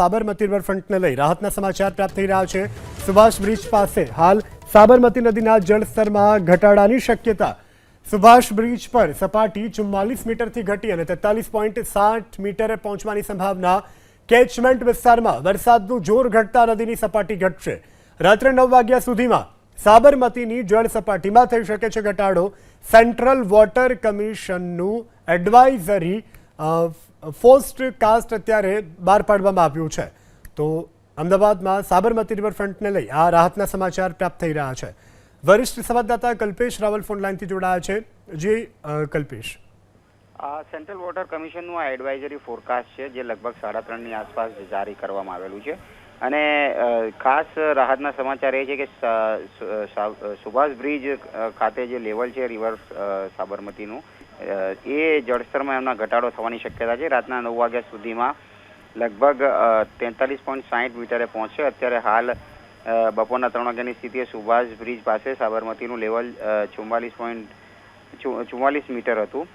સાબરમતી રિવરફ્રન્ટને લઈ રાહતના સમાચાર પ્રાપ્ત થઈ રહ્યા છે. સુભાષ બ્રિજ પાસે હાલ સાબરમતી નદીના જળસ્તરમાં ઘટાડાની શક્યતા. સુભાષ બ્રિજ પર સપાટી ચુમ્માલીસ મીટરથી ઘટી અને તેતાલીસ પોઈન્ટ સાઠ મીટરે પહોંચવાની સંભાવના. કેચમેન્ટ વિસ્તારમાં વરસાદનું જોર ઘટતા નદીની સપાટી ઘટશે. રાત્રે નવ વાગ્યા સુધીમાં સાબરમતીની જળ સપાટીમાં થઈ શકે છે ઘટાડો. સેન્ટ્રલ વોટર કમિશનનું એડવાઇઝરી ફોસ્ટ કાસ્ટ અત્યારે બહાર પાડવામાં આવ્યું છે. તો અમદાવાદમાં સાબરમતી રિવરફ્રન્ટને લઈ આ રાહતના સમાચાર પ્રાપ્ત થઈ રહ્યા છે. વરિષ્ઠ સંવાદદાતા કલ્પેશ રાવલ ફોન લાઇનથી જોડાયા છે. જી કલ્પેશ. સેન્ટ્રલ વોટર કમિશનનું આ એડવાઇઝરી ફોરકાસ્ટ છે, જે લગભગ સાડા ત્રણની આસપાસ જારી કરવામાં આવેલું છે. અને ખાસ રાહતના સમાચાર એ છે કે સુભાષ બ્રિજ ખાતે જે લેવલ છે રિવર સાબરમતીનું એ જળસ્તરમાં એમના ઘટાડો થવાની શક્યતા છે. રાતના નવ વાગ્યા સુધીમાં લગભગ તેતાલીસ પોઈન્ટ સાહીઠ મીટરે પહોંચશે અત્યારે હાલ બપોરના ત્રણ વાગ્યાની સ્થિતિએ સુભાષ બ્રિજ પાસે સાબરમતીનું લેવલ ચુમ્માલીસ પોઈન્ટ ચુમ્માલીસ મીટર હતું.